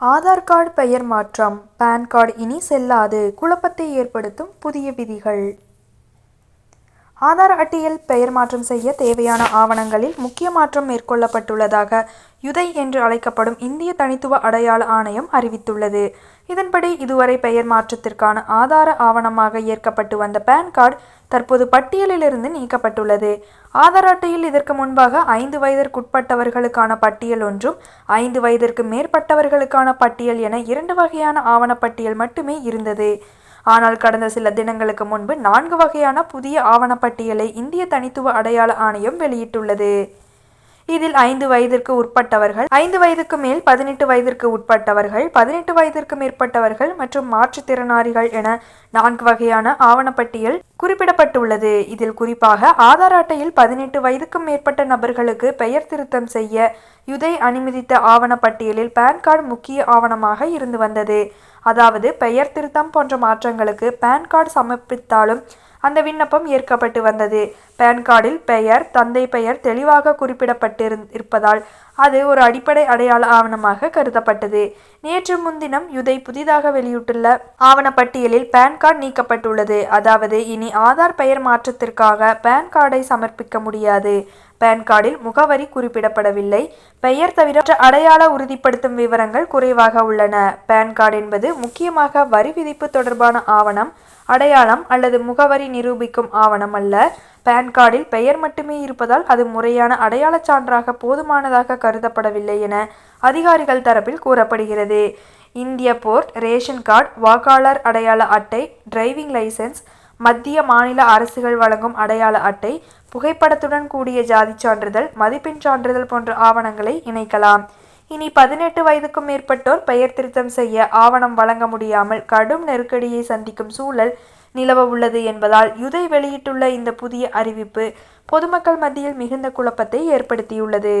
Aadhaar card பெயர் மாற்றம் PAN card இனி செல்லாது குழப்பத்தை ஏற்படுத்தும் புதிய விதிகள். ஆதார் அட்டையில் பெயர் மாற்றம் செய்ய தேவையான ஆவணங்களில் முக்கிய மாற்றம் மேற்கொள்ளப்பட்டுள்ளதாக யுதை என்று அழைக்கப்படும் இந்திய தனித்துவ அடையாள ஆணையம் அறிவித்துள்ளது. இதன்படி இதுவரை பெயர் மாற்றத்திற்கான ஆதார ஆவணமாக ஏற்கப்பட்டு வந்த பான் கார்டு தற்போது பட்டியலிலிருந்து நீக்கப்பட்டுள்ளது. ஆதார் அட்டையில் இதற்கு முன்பாக ஐந்து வயதிற்குட்பட்டவர்களுக்கான பட்டியல் ஒன்றும் ஐந்து வயதிற்கு மேற்பட்டவர்களுக்கான பட்டியல் என இரண்டு வகையான ஆவணப்பட்டியல் மட்டுமே இருந்தது. ஆனால் கடந்த சில தினங்களுக்கு முன்பு நான்கு வகையான புதிய ஆவணப்பட்டியலை இந்திய தனித்துவ அடையாள ஆணையம் வெளியிட்டுள்ளது. இதில் ஐந்து வயதிற்கு உட்பட்டவர்கள் ஐந்து வயதுக்கு மேல் பதினெட்டு வயதிற்கு உட்பட்டவர்கள் பதினெட்டு வயதிற்கு மேற்பட்டவர்கள் மற்றும் மாற்றுத்திறனாளிகள் என நான்கு வகையான ஆவணப்பட்டியல் குறிப்பிடப்பட்டுள்ளது. இதில் குறிப்பாக ஆதார் அட்டையில் பதினெட்டு வயதுக்கும் மேற்பட்ட நபர்களுக்கு பெயர் திருத்தம் செய்ய யுதை அனுமதித்த ஆவணப்பட்டியலில் பான் கார்டு முக்கிய ஆவணமாக இருந்து வந்தது. அதாவது பெயர் திருத்தம் போன்ற மாற்றங்களுக்கு பேன் கார்டு சமர்ப்பித்தாலும் அந்த விண்ணப்பம் ஏற்கப்பட்டு வந்தது. பேன் கார்டில் பெயர் தந்தை பெயர் தெளிவாக குறிப்பிடப்பட்டிருப்பதால் அது ஒரு அடிப்படை அடையாள ஆவணமாக கருதப்பட்டது. நேற்று முன்தினம் யுதை புதிதாக வெளியிட்டுள்ள ஆவணப்பட்டியலில் பேன் கார்டு நீக்கப்பட்டுள்ளது. அதாவது இனி ஆதார் பெயர் மாற்றத்திற்காக பேன் கார்டை சமர்ப்பிக்க முடியாது. பேன் கார்டில் முகவரி குறிப்பிடப்படவில்லை. பெயர் தவிர அடையாள உறுதிப்படுத்தும் விவரங்கள் குறைவாக உள்ளன. பேன் கார்டு என்பது முக்கியமாக வரி விதிப்பு தொடர்பான ஆவணம் அடையாளம் அல்லது முகவரி நிரூபிக்கும் ஆவணம் அல்ல. பேன் கார்டில் பெயர் மட்டுமே இருப்பதால் அது முறையான அடையாளச் சான்றாக போதுமானதாக கருதப்படவில்லை என அதிகாரிகள் தரப்பில் கூறப்படுகிறது. இந்திய போர்ட் ரேஷன் கார்டு வாக்காளர் அடையாள அட்டை டிரைவிங் லைசென்ஸ் மத்திய மாநில அரசுகள் வழங்கும் அடையாள அட்டை புகைப்படத்துடன் கூடிய ஜாதி சான்றிதழ் மதிப்பெண் சான்றிதழ் போன்ற ஆவணங்களை இணைக்கலாம். இனி பதினெட்டு வயதுக்கும் மேற்பட்டோர் பெயர் திருத்தம் செய்ய ஆவணம் வழங்க முடியாமல் கடும் நெருக்கடியை சந்திக்கும் சூழல் நிலவ உள்ளது என்பதால் யுதை வெளியிட்டுள்ள இந்த புதிய அறிவிப்பு பொதுமக்கள் மத்தியில் மிகுந்த குழப்பத்தை ஏற்படுத்தியுள்ளது.